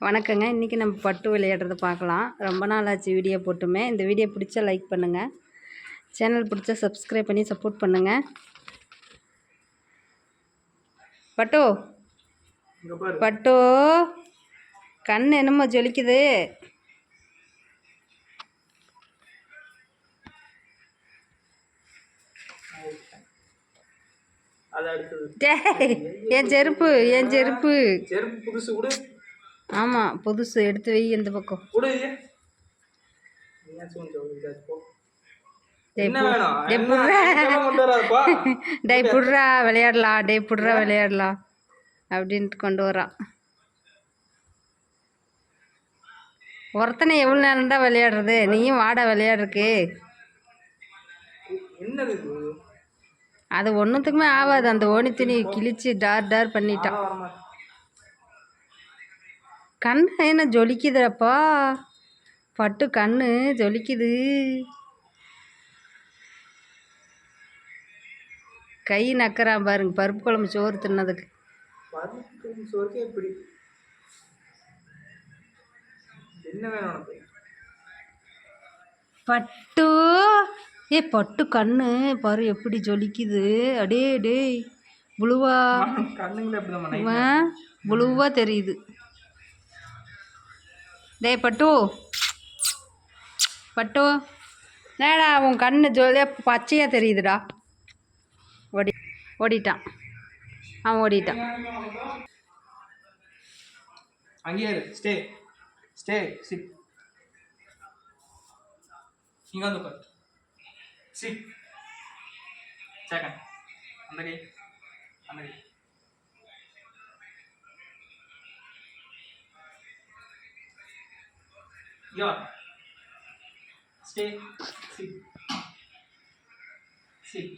வணக்கங்க. இன்றைக்கி நம்ம பட்டு விளையாடுறத பார்க்கலாம். ரொம்ப நாள் ஆச்சு வீடியோ போட்டுமே. இந்த வீடியோ பிடிச்சா லைக் பண்ணுங்கள் சேனல் பிடிச்சா சப்ஸ்கிரைப் பண்ணி சப்போர்ட் பண்ணுங்கள் பட்டு. பட்டு. கண் என்னமோ ஜொலிக்குது. என் செருப்பு என் செருப்பு. செருப்பு புதுசு கொடு. ஆமாம் புதுசு எடுத்து வை இந்த பக்கம். என்ன புட்றா. விளையாடலாம் டேய் புட்றா விளையாடலாம் அப்படின்ட்டு கொண்டு வரான் ஒருத்தனை எவ்வளோ நேரம்டா விளையாடுறது? நீயும் வாடா விளையாடுறக்கு அது ஒன்றுத்துக்குமே ஆகாது. அந்த ஓனி துணி கிழிச்சு டார் டார் பண்ணிட்டான் கண் என்ன ஜொலிக்குதுடப்பா பட்டு கண்ணு ஜொலிக்குது. கை நக்கறான் பாருங்க பருப்பு குழம்பு சோறு தின்னதுக்கு. பட்டு ஏ பட்டு கண்ணு பாரு எப்படி ஜொலிக்குது. அடே டேய் புழுவா. புழுவா தெரியுது. டே பட்டு. பட்டு. நேடா உன் கண்ணு ஜோலியாக பச்சையாக தெரியுதுடா. ஓடி ஓடிட்டான். அவன் ஓடிட்டான். அங்கேயே ஸ்டே ஸ்டே சிட் இங்கே வந்து உட்காரு. சிட் சேக்கன் அந்த கை. அந்த கை. யோ ஸ்டே சிட் சிட்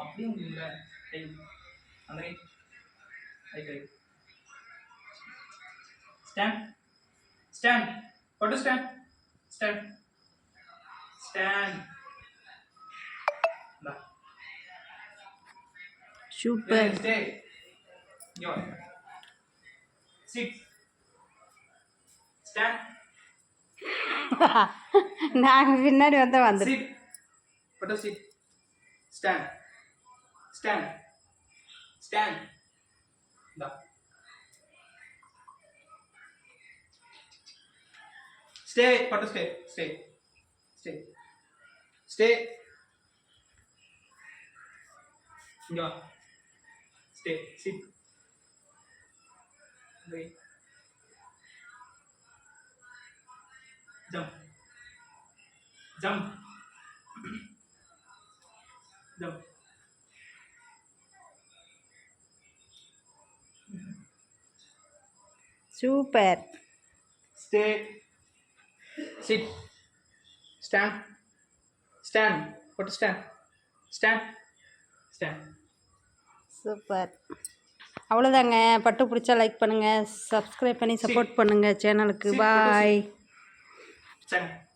அப்படியே இல்லை கை அந்த கை கை கை Stand. Stand. What to stand? Stand. Stand. Da. Super Stay. Your. Sit. Stand. நாங்கள் பின்னாடி வந்தால் வந்துடு Sit. What to sit? Stand. Stand. Stand. Da. Stay. What to stay? Stay. Stay. Stay. Yeah. Stay. Jump. Jump. Jump. Super Stay. Sit. Stand. Stand. What to stand? Stand. Stand. Super அவ்வளோதாங்க பட்டு பிடிச்சா like பண்ணுங்கள் subscribe பண்ணி support பண்ணுங்கள் சேனலுக்கு பாய் Same.